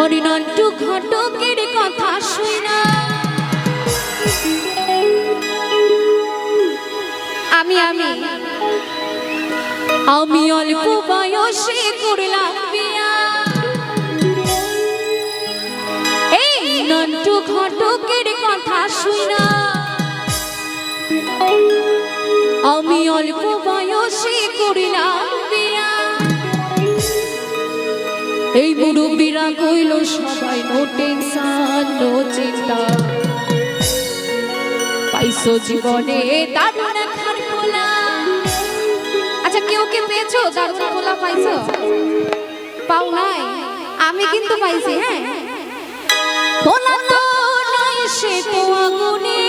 হরিণন্টু ঘটকের কথা আমি আমি। আমি অল্প বয়সে করলাম বিয়া। এই নন্টু ঘটকের কথা শুই না। আমি অল্প বয়সে করিলাম বিয়া। এই মুরব্বীরা কইল, সবাই নো টেনশন নো চিন্তা। পাইছো জীবনে দারুণ খার খোলা। আচ্ছা কেউ কে পেয়েছ দারুণ খোলা পাইছো? পাও নাই? আমি কিন্তু পাইছি হ্যাঁ। খোলা তো নয়, সে তো আগুনে।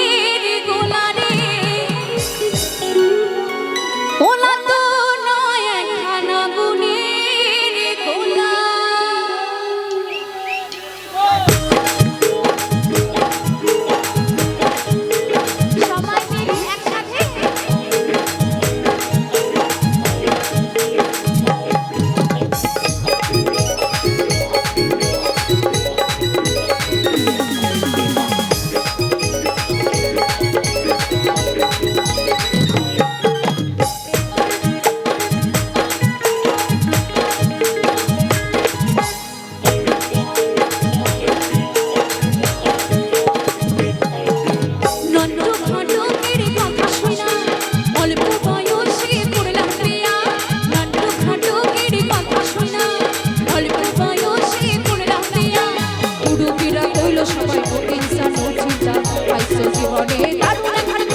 হইল সবাই ও টেনশন ও চিন্তা পাইছো জীবনে। দারুণ।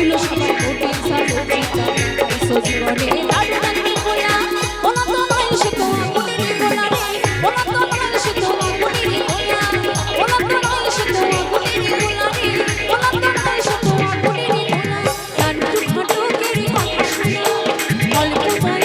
হইল সবাই কোটি সাধু পিতা এসো জীবনে। লাভ থাকবে কোয়া ওনা তো নয় সে তো মুনির কোনা রে। ওনা তো নয় সে তো মুনির কোয়া ওনা তো নয় সে তো মুনির কোনা রে। ওনা তো নয় সে তো মুনির কোনা কান টুকটুকে রে কথা শুনে বল কোয়া